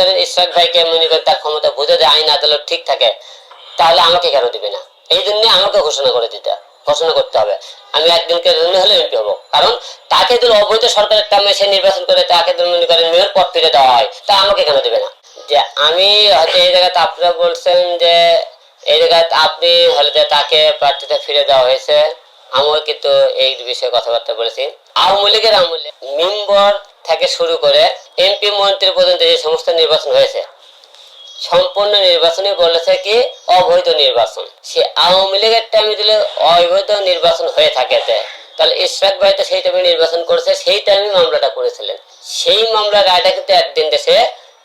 করেন ইশরাক ভাইকে মনে করেন তার ক্ষমতা বুঝে দেয় আইন আদালত ঠিক থাকে, তাহলে আমাকে কেন দিবে না? এই জন্য আমাকে ঘোষণা করে দিতে, ঘোষণা করতে হবে। আমি একদিনকে জন্য হলে এমপি হব। কারণ তাকে যদি অবৈধ সরকারের টামে সে নির্বাচন করে, তাকে যদি মনে করেন মেয়র পদ ফিরে দেওয়া হয়, তা আমাকে কেন দেবে না? যে আমি হয়তো এই জায়গাতে আপনারা বলছেন যে, এই জায়গায় আপনি হলে যে তাকে প্রার্থীতে ফিরে দেওয়া হয়েছে, আমিও কিন্তু এই বিষয়ে কথাবার্তা বলেছি। আওয়ামী লীগের আমলে মেম্বর থেকে শুরু করে এমপি মন্ত্রী পর্যন্ত যে সমস্ত নির্বাচন হয়েছে। সম্পূর্ণ নির্বাচনে বলেছে কি, অবৈধ নির্বাচন। সে আওয়ামী লীগের টাইমে দিলে অবৈধ নির্বাচন হয়ে থাকে তাহলে ইশরাক ভাই তো সেই টাইমে নির্বাচন করেছে, সেই টাইমে মামলাটা করেছিলেন। সেই মামলার রায়টা কিন্তু একদিন দেশে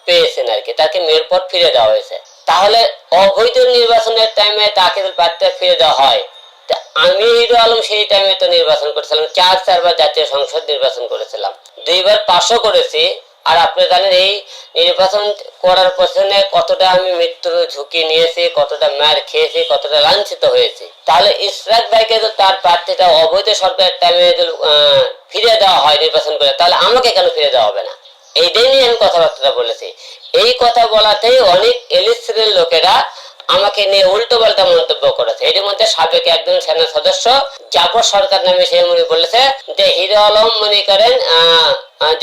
পেয়েছেন আর কি, তাকে মেয়ের পর ফিরে দেওয়া হয়েছে। তাহলে অবৈধ নির্বাচনের টাইমে তাকে প্রার্থী ফিরে দেওয়া হয় আমি হিরো আলম সেই টাইমে তো নির্বাচন করেছিলাম, চার চারবার জাতীয় সংসদ নির্বাচন করেছিলাম। দুইবার পাশও করেছি, আর আপনি জানেন এই নির্বাচন করার পেছনে কতটা আমি মৃত্যুর ঝুঁকি নিয়েছি, কতটা মার খেয়েছি, কতটা লাঞ্ছিত হয়েছি। তাহলে ইসরাক ভাইকে তো তার প্রার্থীটা অবৈধ সরকারের টাইমে ফিরে দেওয়া হয় নির্বাচন করে, তাহলে আমাকে কেন ফিরে দেওয়া হবে না? এইটাই নিয়ে আমি কথাবার্তা বলেছি। এই কথা বলাতেই অনেক এলিস্ট্রের লোকেরা আমাকে নিয়ে উল্টো পাল্টা মন্তব্য করেছে। এর মধ্যে সাবেক একজন সেনা সদস্য জাফর সরকার নামে সে মনে বলেছে যে, হিরো আলম মনে করেন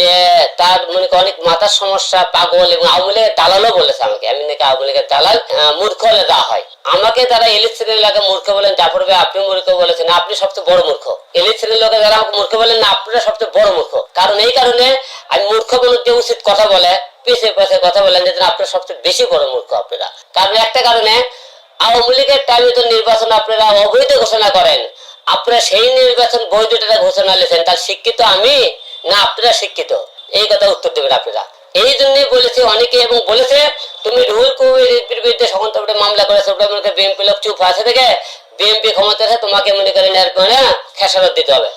যে তার মনে করেন অনেক মাথার সমস্যা, পাগল এবং আওয়ামী দালালও বলেছে আমাকে। আমি নাকি আওয়ামী দালাল মূর্খ হলে দেওয়া হয়। আমাকে তারা এলিস্ট্রের এলাকা মূর্খ বলেন, জাফর ভাই আপনি মূর্খ বলেছেন, আপনি সবচেয়ে বড় মূর্খ। এলিস্ট্রের লোকে যারা আমাকে মূর্খ বলেন না, আপনারা সবচেয়ে বড় মূর্খ। কারণ এই কারণে আমি মূর্খ বলে যে উচিত কথা বলে পিছে পিছে কথা আপনারা সবচেয়ে বেশি বড় মূর্খ আপনারা। কারণ একটা কারণে, আওয়ামী লীগের টাইমে তো নির্বাচন আপনারা অবৈধ ঘোষণা করেন। আপনারা সেই নির্বাচন বৈধটা ঘোষণা তার শিক্ষিত আমি? না, আপনারা শিক্ষিত। এই কথা উত্তর দেবেন আপনারা। এই জন্যই বলেছে অনেকে এবং বলেছে, তুমি রুহুল কবির বিরুদ্ধে তোমরা মামলা করেছ। বিএনপি লোক চুপ আছে থেকে বিএনপি ক্ষমতা আছে, তোমাকে মনে করেন খেসারত দিতে হবে।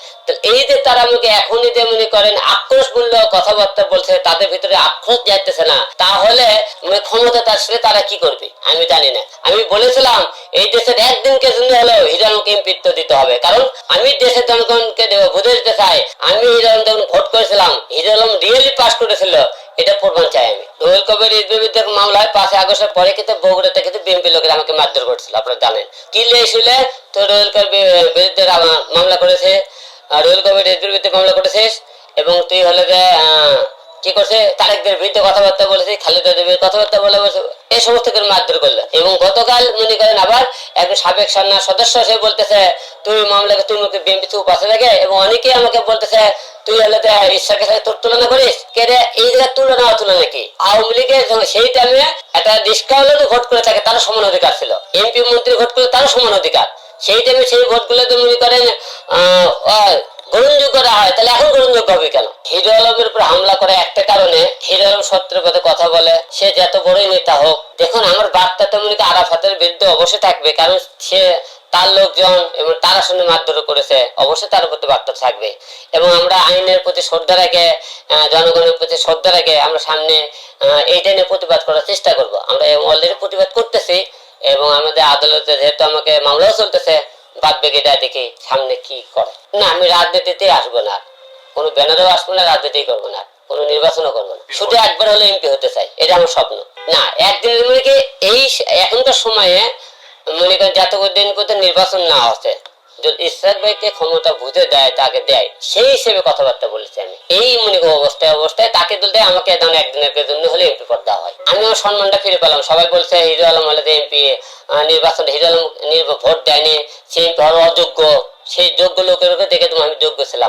এই যে তারা আমাকে এখনই যে মনে করেন আক্রোশ মূল্য কথাবার্তা বলছে, তাদের ভিতরে আক্রোশ যাইতেছে না। তাহলে মানে ক্ষমতা আসলে তারা কি করবে? আমি জানি না। আমি বলেছিলাম, এই দেশের একদিনকে জন্য হলেও হিরানকে এমপিত্ব দিতে হবে। কারণ আমি দেশের জনগণকে বুঝে দিতে চাই, আমি হিরান যখন ভোট করেছিলাম হিরালম রিয়েলি পাস করেছিল, এটা প্রমাণ চাই আমি। রোহেল কবির বিরুদ্ধে মামলায় পাঁচই আগস্টের পরে কিন্তু বগুড়াতে কিন্তু বিএনপি লোকেরা আমাকে মারধর করছিল, আপনারা জানেন। কি লেছিল তো রোহেল কবির বিরুদ্ধে মামলা করেছে আর রোহেল কবির বিরুদ্ধে মামলা করেছিস? এবং তুই হলে যে কি করছে তারেকদের বিরুদ্ধে কথাবার্তা বলেছে খালেদা দেবের কথাবার্তা বলে এই সমস্ত করে মারধর এবং গতকাল মনে করেন আবার একজন সাবেক সদস্য সে বলতেছে মামলাকে, তুই পাশে লাগে এবং আমাকে বলতেছে, তুই হলে ঈশ্বরকে সাথে তোর তুলনা করিস? কে রে, এই জায়গায় তুলনা হতো না নাকি? আওয়ামী লীগের সেই টাইমে একটা হলে ভোট করে থাকে, তারও সমান অধিকার ছিল। এমপি মন্ত্রী ভোট করে তারও সমান অধিকার। সেই টাইমে সেই ভোটগুলো তো মনে করেন গ্রহণযোগ্য হয়। তাহলে এখন গ্রহণযোগ্য হবে কেন? হিরো আলমের উপর হামলা করে একটা কারণে হিরো আলম সত্যের পথে কথা বলে, সে যত বড়ই নেতা হোক। দেখুন, আমার বার্তা তো মনে করি আরাফাতের বিরুদ্ধে অবশ্যই থাকবে, কারণ সে তার লোকজন এবং মারধর করেছে, অবশ্যই তার প্রতি বার্তা থাকবে এবং আমরা আইনের প্রতি শ্রদ্ধা রেখে জনগণের প্রতি শ্রদ্ধা রেখে আমরা সামনে এইটা নিয়ে প্রতিবাদ করার চেষ্টা করব। আমরা অলরেডি প্রতিবাদ করতেছি এবং আমাদের আদালতে যেহেতু আমাকে মামলাও চলতেছে বাদ বেগেটা দেখে সামনে কি করে? না আমি রাজনীতিতে আসব না। কোনো ব্যানারেও আসব না রাজনীতি করব না। কোনো নির্বাচনও করব না। শুধু একবার হলে এমপি হতে চাই এটা আমার স্বপ্ন। না একদিনের মনে এই এখনকার সময়ে মনে করেন দিন করতে নির্বাচন না আসে যদি ভাইকে ক্ষমতা বুঝে দেয়, তাকে দেয়, সেই হিসেবে কথাবার্তা বলেছি আমি। এই মনে অবস্থায় অবস্থায় তাকে তুলতে আমাকে একদিনের জন্য হলে এমপি পদ দেওয়া হয়। আমি সম্মানটা ফিরে পেলাম। সবাই বলছে, হিরো আলম হলে এমপি নির্বাচন হিরো আলম ভোট দেয়নি, সে এমপি অযোগ্য। সেই যোগ্য লোকের দেখে তুমি আমি যোগ্য ছিলাম।